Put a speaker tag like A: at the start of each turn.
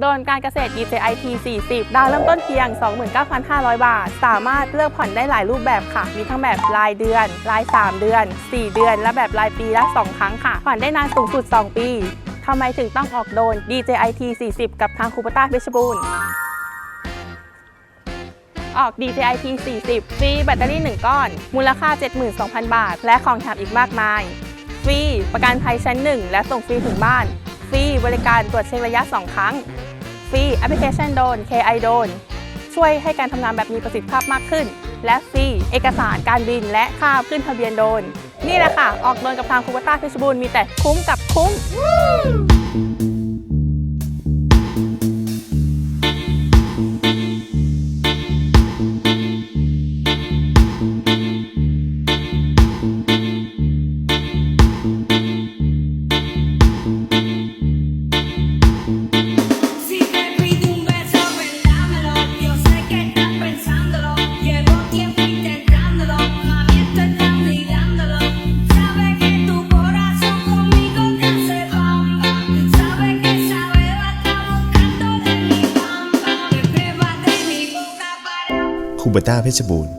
A: โดนการเกษตร DJIT 40 ดาวเริ่มต้นเพียง 29,500 บาท สามารถเลือกผ่อนได้หลายรูปแบบค่ะ มีทั้งแบบรายเดือน ราย 3 เดือน 4 เดือน และแบบรายปีละ 2 ครั้งค่ะ ผ่อนได้นานสูงสุด 2 ปี ทำไมถึงต้องออกโดน DJIT 40 กับทางคูปต้าเพชรบูรณ์ออก DJIT 40 ฟรีแบตเตอรี่ 1 ก้อน มูลค่า 72,000 บาท และของแถมอีกมากมาย ฟรีประกันภัยชั้น 1 และส่งฟรีถึงบ้าน ฟรีบริการตรวจเช็คระยะ 2 ครั้ง ฟรีแอปพลิเคชันโดน KI โดนช่วยให้การทำงานแบบมีประสิทธิภาพมากขึ้น และฟรีเอกสารการบินและค่าขึ้นทะเบียนโดน นี่แหละค่ะ ออกโดนกับทางคูปต้าพิชบูรมีแต่คุ้มกับคุ้ม
B: คูเบต้าเพชรบูรณ์